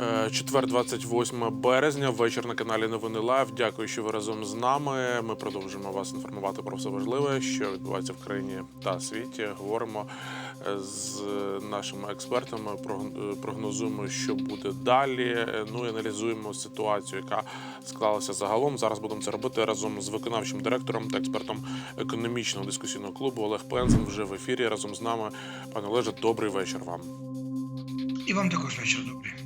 Е, Четвер, 28 березня, вечір на каналі Новини Лайв. Дякую, що ви разом з нами. Ми продовжуємо вас інформувати про все важливе, що відбувається в країні та світі. Говоримо е, з нашими експертами, е, прогнозуємо, що буде далі. Ну і аналізуємо ситуацію, яка склалася загалом. Зараз будемо це робити разом з виконавчим директором та експертом економічного дискусійного клубу Олег Пензен вже в ефірі разом з нами. Пане Олеже, добрий вечір вам. І вам також вечір добрий.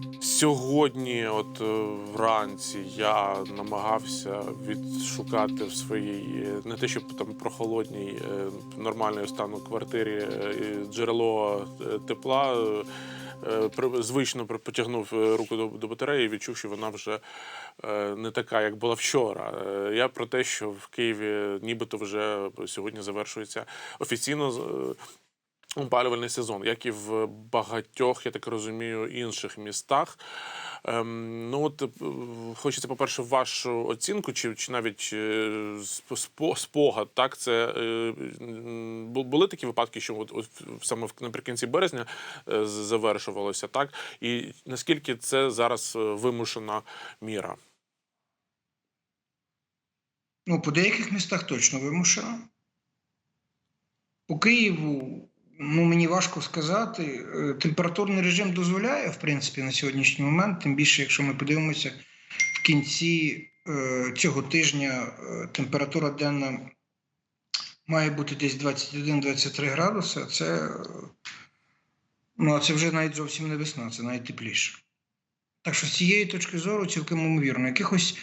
Сьогодні, от е, вранці, я намагався відшукати в своїй е, не те, щоб там прохолодній е, нормальної стану квартирі джерело тепла. Звично потягнув руку до, батареї і відчув, що вона вже не така, як була вчора. Я про те, що в Києві нібито вже сьогодні завершується офіційно опалювальний сезон, як і в багатьох, я так розумію, інших містах. Ем, ну от е, хочеться, по-перше, вашу оцінку, чи, чи навіть е, спогад. Так, це е, були такі випадки, що от, от саме наприкінці березня е, завершувалося, так? І наскільки це зараз е, вимушена міра? Ну, по деяких містах точно вимушено. По Києву, ну мені важко сказати. Е, Температурний режим дозволяє, в принципі, на сьогоднішній момент, тим більше, якщо ми подивимося в кінці е, цього тижня е, температура денна має бути десь 21-23 градуси. Це, ну, а це вже навіть зовсім не весна, це навіть тепліше. Так що з цієї точки зору цілком ймовірно. Якихось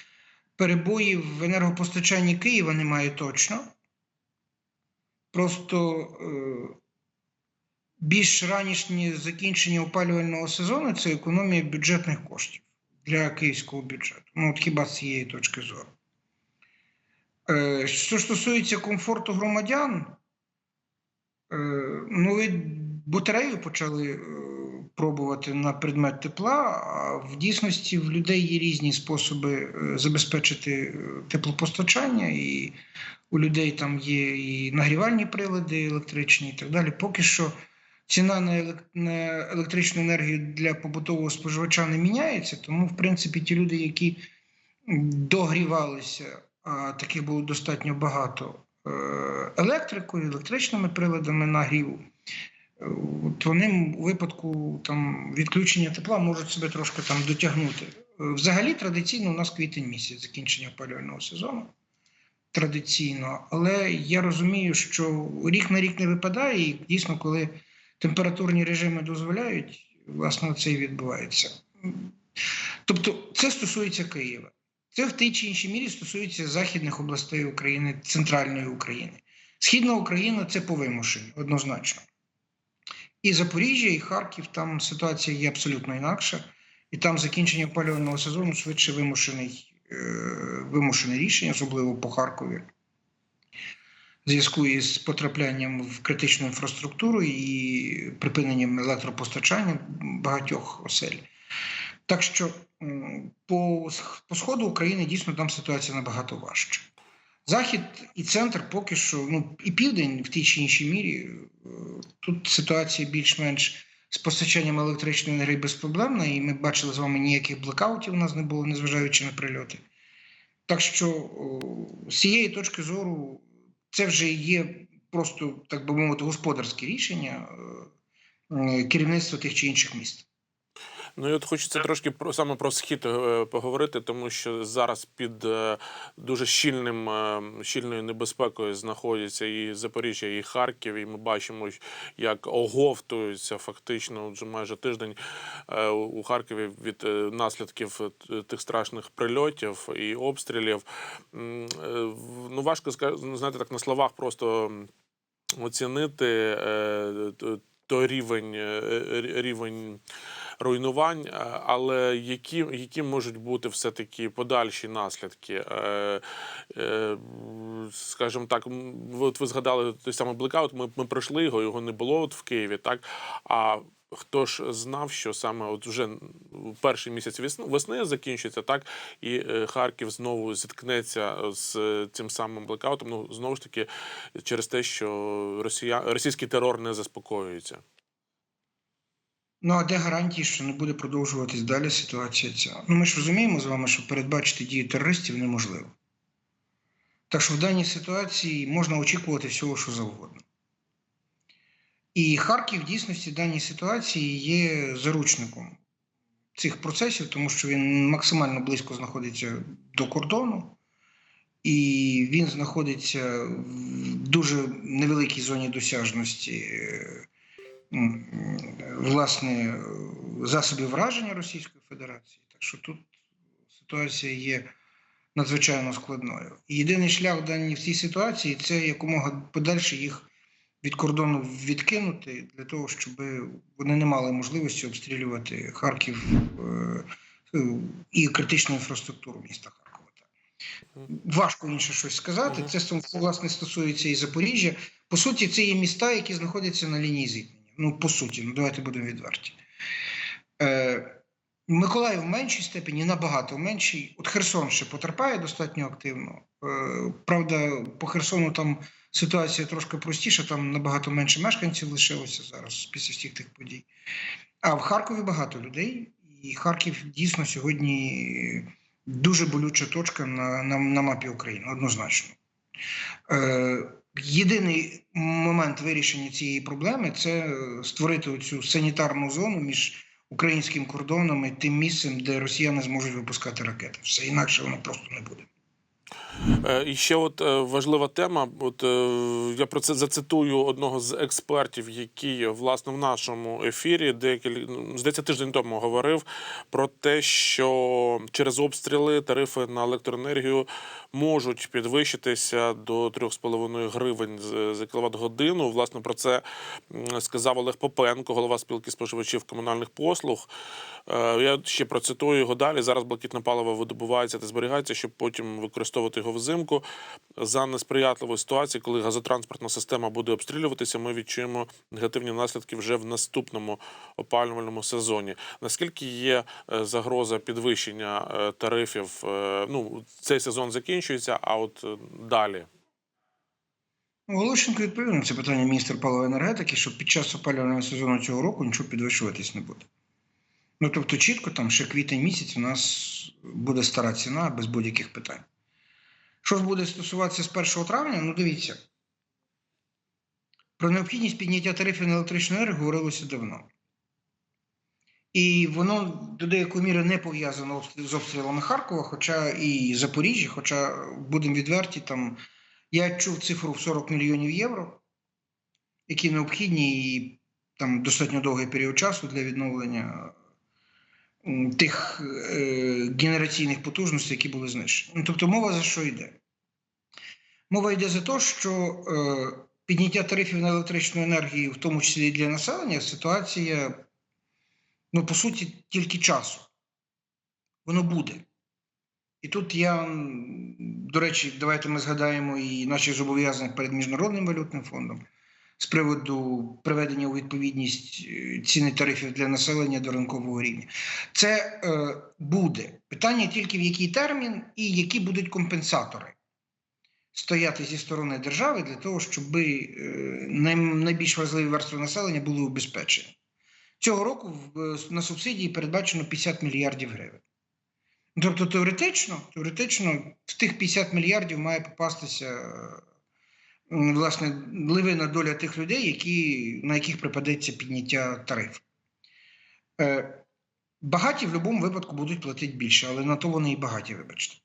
перебоїв в енергопостачанні Києва немає точно. Просто більш ранішнє закінчення опалювального сезону це економія бюджетних коштів для київського бюджету. Ну, от хіба з цієї точки зору. Е, що стосується комфорту громадян, е, ну, ви батарею почали е, пробувати на предмет тепла, а в дійсності в людей є різні способи забезпечити теплопостачання, і у людей там є і нагрівальні прилади електричні і так далі. Поки що ціна на електричну енергію для побутового споживача не міняється, тому, в принципі, ті люди, які догрівалися, а таких було достатньо багато е, електрикою, електричними приладами нагріву. Е, От вони у випадку там відключення тепла можуть себе трошки там дотягнути. Е, Взагалі, традиційно у нас квітень місяць закінчення опалювального сезону. Традиційно, але я розумію, що рік на рік не випадає, і дійсно, коли температурні режими дозволяють, власне, це і відбувається. Тобто, це стосується Києва. Це в тій чи іншій мірі стосується західних областей України, центральної України. Східна Україна це по вимушенню, однозначно. І Запоріжжя, і Харків, там ситуація є абсолютно інакша. І там закінчення опалювального сезону швидше вимушений, е, вимушене рішення, особливо по Харкові. Зв'язку із потраплянням в критичну інфраструктуру і припиненням електропостачання багатьох осель. Так що по, по сходу України дійсно там ситуація набагато важча. Захід і центр поки що, ну і південь в тій чи іншій мірі. е, Тут ситуація більш-менш з постачанням електричної енергії безпроблемна, і ми бачили з вами ніяких блекаутів у нас не було, незважаючи на прильоти. Так що з цієї точки зору це вже є просто, так би мовити, господарське рішення е, е, керівництва тих чи інших міст. Ну і от хочеться трошки про саме про схід е, поговорити, тому що зараз під е, дуже щільним е, щільною небезпекою знаходяться і Запоріжжя, і Харків. І ми бачимо, як оговтуються фактично вже майже тиждень у Харкові від наслідків тих страшних прильотів і обстрілів. Ну важко знаєте, так на словах просто оцінити той рівень рівень руйнувань, е, але які, які можуть бути все-таки подальші наслідки? Е, е, Скажімо так, от ви згадали той самий блекаут, ми, ми пройшли його, його не було от в Києві, так? А хто ж знав, що саме от вже перший місяць весни, закінчиться, так? І Харків знову зіткнеться з цим самим блекаутом. Ну, знову ж таки, через те, що Росія, російський терор не заспокоюється. Ну а де гарантії, що не буде продовжуватись далі ситуація ця? Ну ми ж розуміємо з вами, що передбачити дії терористів неможливо. Так що в даній ситуації можна очікувати всього, що завгодно. І Харків в дійсності в даній ситуації є заручником цих процесів, тому що він максимально близько знаходиться до кордону, і він знаходиться в дуже невеликій зоні досяжності е, власне засобів враження Російської Федерації. Так що тут ситуація є надзвичайно складною. І єдиний шлях в даній в цій ситуації це якомога подальше їх від кордону відкинути для того, щоб вони не мали можливості обстрілювати Харків е, і критичну інфраструктуру міста Харкова. Важко інше щось сказати. Це власне стосується і Запоріжжя. По суті, це є міста, які знаходяться на лінії зіткнення. Ну, по суті, ну давайте будемо відверті. Е, Миколаїв в меншій степені, набагато менший. От Херсон ще потерпає достатньо активно. Е, Правда, по Херсону там ситуація трошки простіша, там набагато менше мешканців лишилося зараз після всіх тих подій. А в Харкові багато людей, і Харків дійсно сьогодні дуже болюча точка на, на, на мапі України, однозначно. Е, єдиний момент вирішення цієї проблеми це створити цю санітарну зону між українським кордоном і тим місцем, де росіяни зможуть випускати ракети. Все інакше воно просто не буде. Е, І ще от е, важлива тема. От е, я про це зацитую одного з експертів, який власне в нашому ефірі декіль ну, здається тиждень тому говорив про те, що через обстріли тарифи на електроенергію можуть підвищитися до 3,5 гривень за кіловат годину. Власне про це сказав Олег Попенко, голова спілки споживачів комунальних послуг. Я ще процитую його далі. Зараз блакитне паливо видобувається та зберігається, щоб потім використовувати його взимку. За несприятливої ситуації, коли газотранспортна система буде обстрілюватися, ми відчуємо негативні наслідки вже в наступному опалювальному сезоні. Наскільки є е, загроза підвищення е, тарифів? е, Ну, цей сезон закінчується, а от далі. Ну, Волощенко відповів на це питання міністр палива енергетики, що під час опалювального сезону цього року нічого підвищуватись не буде. Ну тобто, чітко там ще квітень місяць у нас буде стара ціна без будь-яких питань. Що ж буде стосуватися з 1 травня, ну дивіться. Про необхідність підняття тарифів на електричну енергію говорилося давно. І воно до деякої міри не пов'язано з обстрілами Харкова, хоча і Запоріжжя, хоча, будемо відверті, там я чув цифру в 40 мільйонів євро, які необхідні і там достатньо довгий період часу для відновлення тих е, генераційних потужностей, які були знищені. Ну, тобто мова за що йде? Мова йде за те, що е, підняття тарифів на електричну енергію, в тому числі для населення, ситуація, ну, по суті, тільки часу. Воно буде. І тут я, до речі, давайте ми згадаємо і наші зобов'язання перед Міжнародним валютним фондом з приводу приведення у відповідність е, ціни тарифів для населення до ринкового рівня. Це е, буде питання тільки в який термін і які будуть компенсатори стояти зі сторони держави для того, щоб е, найбільш важливі верстви населення були убезпечені. Цього року на субсидії передбачено 50 мільярдів гривень. Тобто теоретично, теоретично в тих 50 мільярдів має попастися власне ливина доля тих людей, які, на яких припадеться підняття тарифів. Е, багаті в будь-якому випадку будуть платити більше, але на то вони і багаті, вибачте.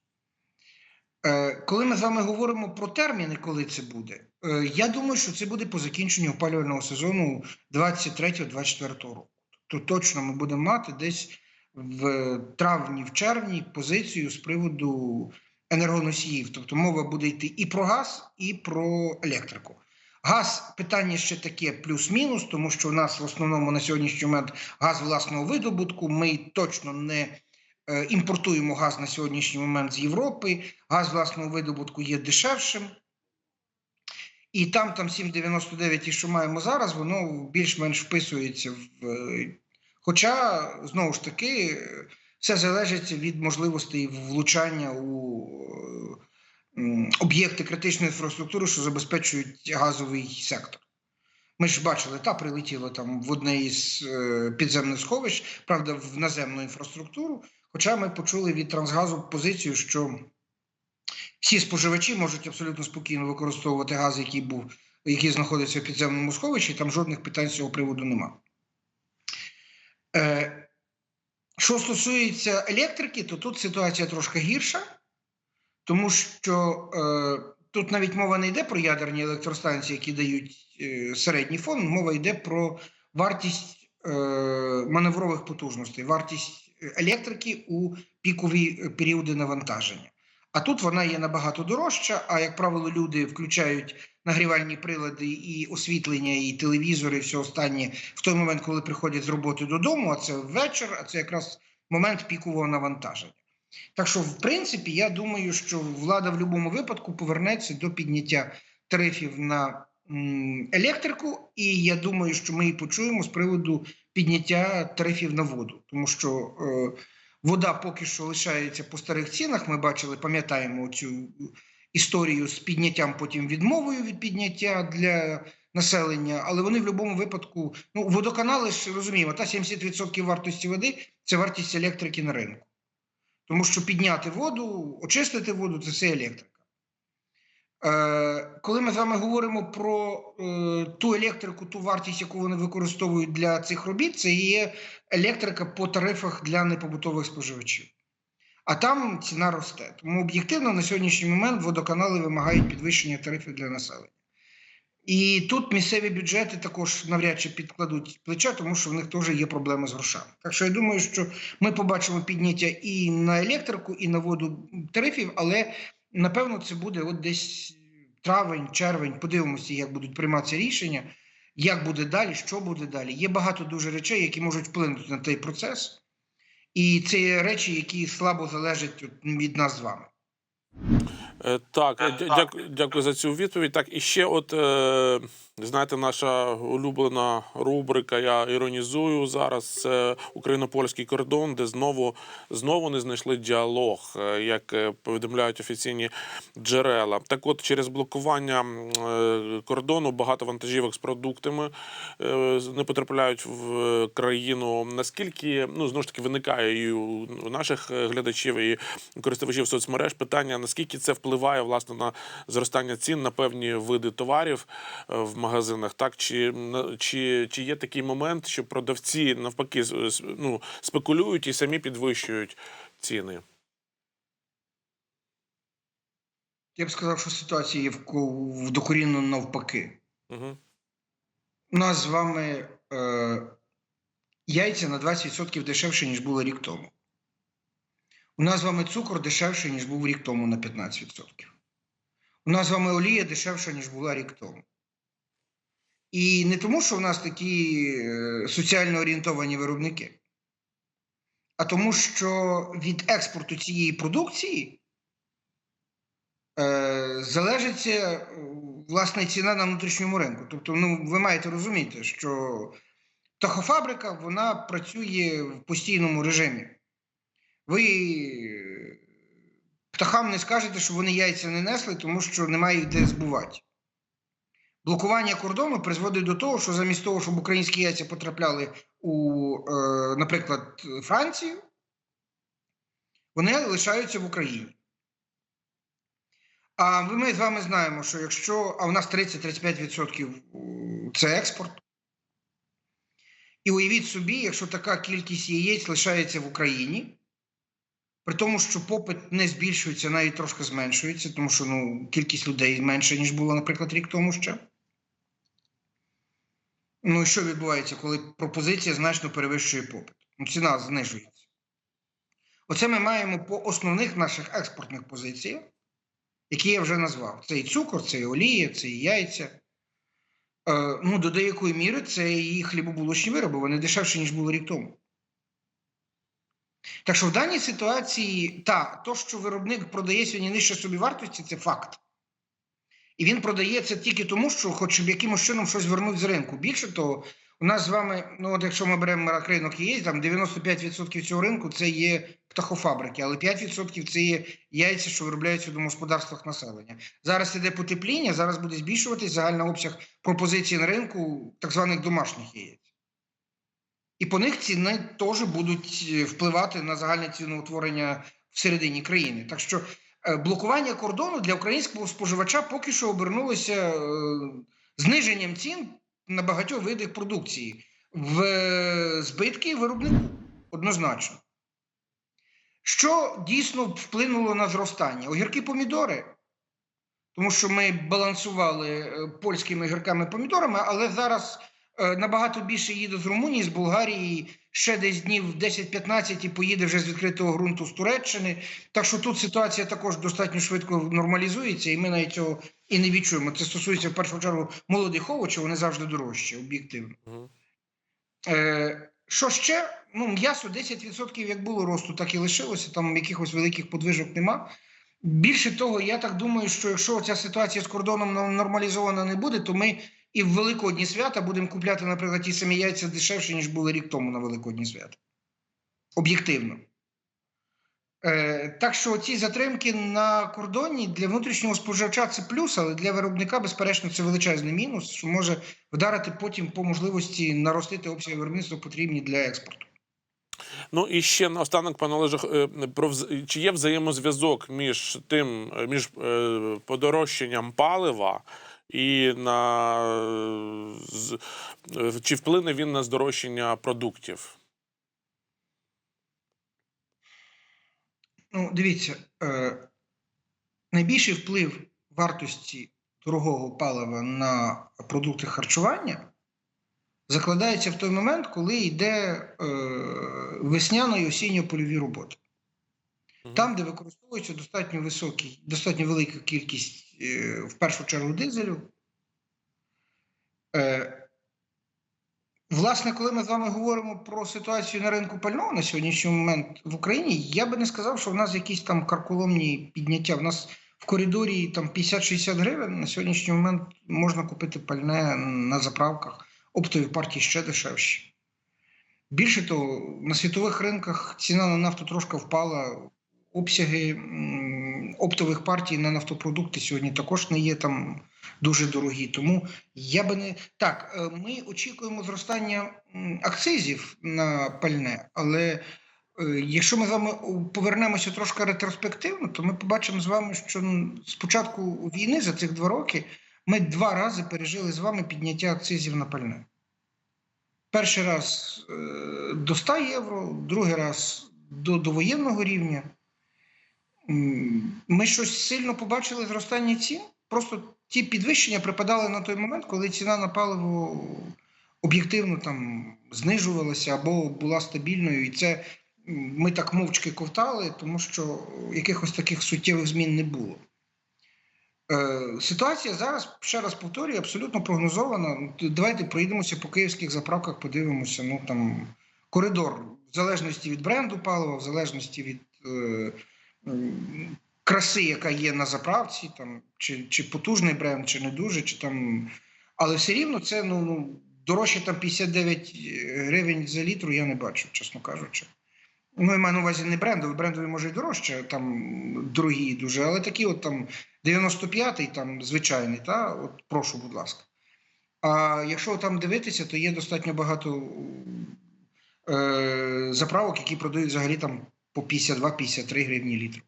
Е, коли ми з вами говоримо про терміни, коли це буде, е, я думаю, що це буде по закінченню опалювального сезону 23-24 року. Тобто точно ми будемо мати десь в травні, в червні позицію з приводу енергоносіїв. Тобто мова буде йти і про газ, і про електрику. Газ питання ще таке плюс-мінус, тому що у нас в основному на сьогоднішній момент газ власного видобутку. Ми точно не е, імпортуємо газ на сьогоднішній момент з Європи. Газ власного видобутку є дешевшим. І там, там 7,99, і що маємо зараз, воно більш-менш вписується в. е, Хоча, знову ж таки, все залежить від можливостей влучання у е, об'єкти критичної інфраструктури, що забезпечують газовий сектор. Ми ж бачили, та прилетіло там в одне із е, підземних сховищ, правда, в наземну інфраструктуру. Хоча ми почули від Трансгазу позицію, що всі споживачі можуть абсолютно спокійно використовувати газ, який був, який знаходиться в підземному сховищі, там жодних питань з цього приводу нема. Що стосується електрики, то тут ситуація трошки гірша, тому що е, тут навіть мова не йде про ядерні електростанції, які дають е, середній фон, мова йде про вартість е, маневрових потужностей, вартість електрики у пікові періоди навантаження. А тут вона є набагато дорожча. А як правило, люди включають нагрівальні прилади і освітлення, і телевізори, і все останнє в той момент, коли приходять з роботи додому. А це вечір, а це якраз момент пікового навантаження. Так що, в принципі, я думаю, що влада в будь-якому випадку повернеться до підняття тарифів на електрику, і я думаю, що ми і почуємо з приводу підняття тарифів на воду, тому що е, вода поки що лишається по старих цінах. Ми бачили, пам'ятаємо цю історію з підняттям, потім відмовою від підняття для населення, але вони в будь-якому випадку, ну водоканали ж розуміємо, та 70% вартості води це вартість електрики на ринку. Тому що підняти воду, очистити воду це все електрика. Е, коли ми з вами говоримо про е, ту електрику, ту вартість, яку вони використовують для цих робіт, це є електрика по тарифах для непобутових споживачів. А там ціна росте. Тому об'єктивно на сьогоднішній момент водоканали вимагають підвищення тарифів для населення. І тут місцеві бюджети також навряд чи підкладуть плеча, тому що в них теж є проблеми з грошами. Так що я думаю, що ми побачимо підняття і на електрику, і на воду тарифів, але напевно це буде от десь травень, червень. Подивимося, як будуть прийматися рішення, як буде далі, що буде далі. Є багато дуже речей, які можуть вплинути на цей процес, і це речі, які слабо залежать від нас з вами. Е, Так, е, дякую, дякую за цю відповідь. Так, і ще, от е, знаєте, наша улюблена рубрика Я іронізую зараз. Це україно-польський кордон, де знову знову не знайшли діалог, е, як е, повідомляють офіційні джерела. Так, от через блокування е, кордону багато вантажівок з продуктами е, не потрапляють в е, країну. Наскільки ну знову ж таки виникає і у наших е, глядачів і користувачів соцмереж питання, наскільки це впливає власне на зростання цін на певні види товарів е, в магазинах, так чи чи, чи є такий момент, що продавці навпаки ну, спекулюють і самі підвищують ціни? Я б сказав, що ситуація є в докорінно навпаки. Угу. У нас з вами е, яйця на 20% дешевше, ніж було рік тому. У нас з вами цукор дешевше, ніж був рік тому на 15%. У нас з вами олія дешевша, ніж була рік тому. І не тому, що в нас такі е, соціально орієнтовані виробники, а тому, що від експорту цієї продукції е, залежить е, власне ціна на внутрішньому ринку. Тобто, ну, ви маєте розуміти, що птахофабрика вона працює в постійному режимі. Ви е, птахам не скажете, що вони яйця не несли, тому що немає їх де збувати. Блокування кордону призводить до того, що замість того, щоб українські яйця потрапляли у, е, наприклад, Францію, вони лишаються в Україні. А ми з вами знаємо, що якщо а у нас 30-35% це експорт. І уявіть собі, якщо така кількість яєць лишається в Україні, при тому, що попит не збільшується, навіть трошки зменшується, тому що ну, кількість людей менше, ніж було, наприклад, рік тому ще. Ну і що відбувається, коли пропозиція значно перевищує попит? Ну, ціна знижується. Оце ми маємо по основних наших експортних позиціях, які я вже назвав: це і цукор, це і олія, це і яйця. Е, ну, до деякої міри це і хлібобулочні вироби, вони дешевші, ніж було рік тому. Так що в даній ситуації, та, то, що виробник продає сьогодні нижче собівартості, це факт. І він продає це тільки тому, що хоче б якимось чином щось вернути з ринку. Більше того, У нас з вами, ну от якщо ми беремо ринок ЄС, там 95% цього ринку це є птахофабрики, але 5% це є яйця, що виробляються в домогосподарствах населення. Зараз іде потепління, зараз буде збільшуватись загальний обсяг пропозицій на ринку так званих домашніх яєць. І по них ціни теж будуть е, впливати на загальне ціноутворення всередині країни. Так що е, блокування кордону для українського споживача поки що обернулося е, зниженням цін на багатьох видах продукції в збитки виробнику однозначно. Що дійсно вплинуло на зростання? Огірки помідори, тому що ми балансували польськими огірками помідорами, але зараз набагато більше їде з Румунії, з Болгарії, ще десь днів 10-15 і поїде вже з відкритого ґрунту з Туреччини. Так що тут ситуація також достатньо швидко нормалізується, і ми навіть цього і не відчуємо. Це стосується в першу чергу молодих овочів, вони завжди дорожчі, об'єктивно. Мгм. Е, що ще? Ну, м'ясо 10% як було росту, так і лишилося. Там якихось великих подвижок нема. Більше того, я так думаю, що якщо ця ситуація з кордоном нормалізована не буде, то ми і в Великодні свята будемо купляти, наприклад, ті самі яйця дешевше, ніж були рік тому на Великодні свята. Об'єктивно. Е, так що ці затримки на кордоні для внутрішнього споживача це плюс, але для виробника, безперечно, це величезний мінус, що може вдарити потім по можливості наростити обсяги виробництва потрібні для експорту. Ну і ще наостанок, пане Олеже, е, про чи є взаємозв'язок між тим, між е, подорожчанням палива і на е, чи вплине він на здорожчання продуктів? Ну, дивіться, е, найбільший вплив вартості дорогого палива на продукти харчування закладається в той момент, коли йде е, весняно і осінньо-польові роботи. Там, де використовується достатньо високий, достатньо велика кількість, в першу чергу, дизелю. Е, Власне, коли ми з вами говоримо про ситуацію на ринку пального на сьогоднішній момент в Україні, я би не сказав, що в нас якісь там карколомні підняття. В нас в коридорі там 50-60 гривень на сьогоднішній момент можна купити пальне на заправках. Оптові партії ще дешевші. Більше того, на світових ринках ціна на нафту трошки впала. Обсяги оптових партій на нафтопродукти сьогодні також не є там дуже дорогі. Тому я би не так. е, Ми очікуємо зростання акцизів на пальне, але е, якщо ми з вами повернемося трошки ретроспективно, то ми побачимо з вами, що з початку війни за цих два роки ми два рази пережили з вами підняття акцизів на пальне. Перший раз е, до 100 євро, другий раз до довоєнного рівня. Ми щось сильно побачили зростання цін. Просто ті підвищення припадали на той момент, коли ціна на паливо об'єктивно там знижувалася або була стабільною. І це ми так мовчки ковтали, тому що якихось таких суттєвих змін не було. Е, Ситуація зараз, ще раз повторюю, абсолютно прогнозована. Давайте проїдемося по київських заправках, подивимося. Ну там коридор в залежності від бренду палива, в залежності від е, краси, яка є на заправці, там чи, чи потужний бренд, чи не дуже, чи там. Але все рівно це ну, ну дорожче там 59 гривень за літру, я не бачу, чесно кажучи. Ну, я маю на увазі не брендові, брендові може й дорожче, там дорогі дуже, але такі от там 95-й, там звичайний, та от прошу, будь ласка. А якщо там дивитися, то є достатньо багато е, заправок, які продають взагалі там по 52-53 гривні літр.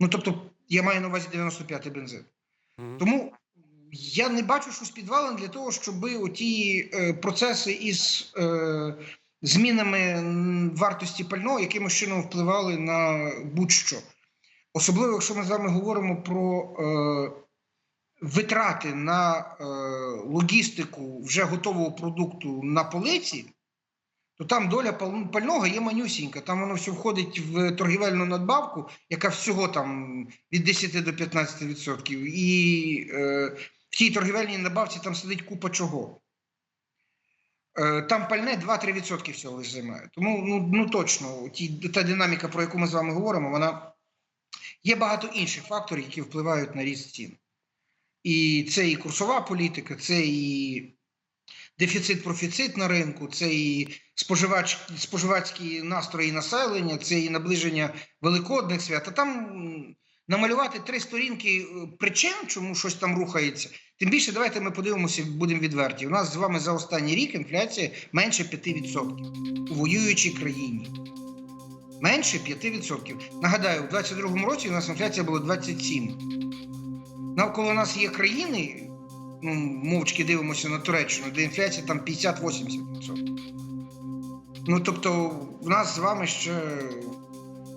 Ну тобто, я маю на увазі 95-й бензин. Мгм. Тому я не бачу, що з підвалом для того, щоб оті е, процеси із е, змінами вартості пального якимось чином впливали на будь-що. Особливо, якщо ми з вами говоримо про е, витрати на е, логістику вже готового продукту на полиці, то там доля пал- пального є манюсінька. Там воно все входить в торгівельну надбавку, яка всього там від 10 до 15%. І е, в тій торгівельній надбавці там сидить купа чого. Е, Там пальне 2-3% всього лише займає. Тому ну, ну точно ті, та динаміка, про яку ми з вами говоримо, вона є багато інших факторів, які впливають на ріст цін. І це і курсова політика, це і дефіцит-профіцит на ринку, це і споживач, споживацькі настрої населення, це і наближення великодних свят. А там намалювати три сторінки е, причин, чому щось там рухається. Тим більше, давайте ми подивимося, будемо відверті. У нас з вами за останній рік інфляція менше 5% у воюючій країні. Менше 5%. Нагадаю, у 2022 році у нас інфляція була 27%. Навколо нас є країни, мовчки дивимося на Туреччину, де інфляція там 50-80%. Ну, тобто, в нас з вами ще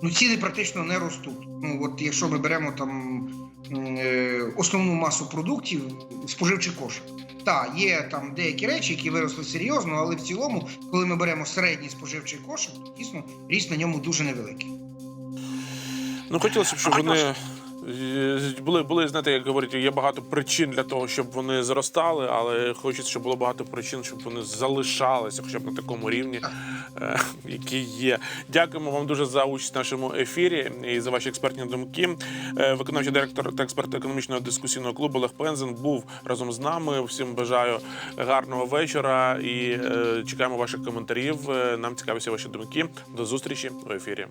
ну, ціни практично не ростуть. Ну, от якщо ми беремо там е, основну масу продуктів, споживчий кошик. Так, є там деякі речі, які виросли серйозно, але в цілому, коли ми беремо середній споживчий кошик, то дійсно ріст на ньому дуже невеликий. Ну, хотілося б, щоб вони були, були, знаєте, як говорять, є багато причин для того, щоб вони зростали, але хочеться, щоб було багато причин, щоб вони залишалися, хоча б на такому рівні, е, який є. Дякуємо вам дуже за участь в нашому ефірі і за ваші експертні думки. Е, Виконавчий директор та експерт економічного дискусійного клубу Олег Пензен був разом з нами. Всім бажаю гарного вечора і е, чекаємо ваших коментарів. Е, Нам цікаві ваші думки. До зустрічі у ефірі.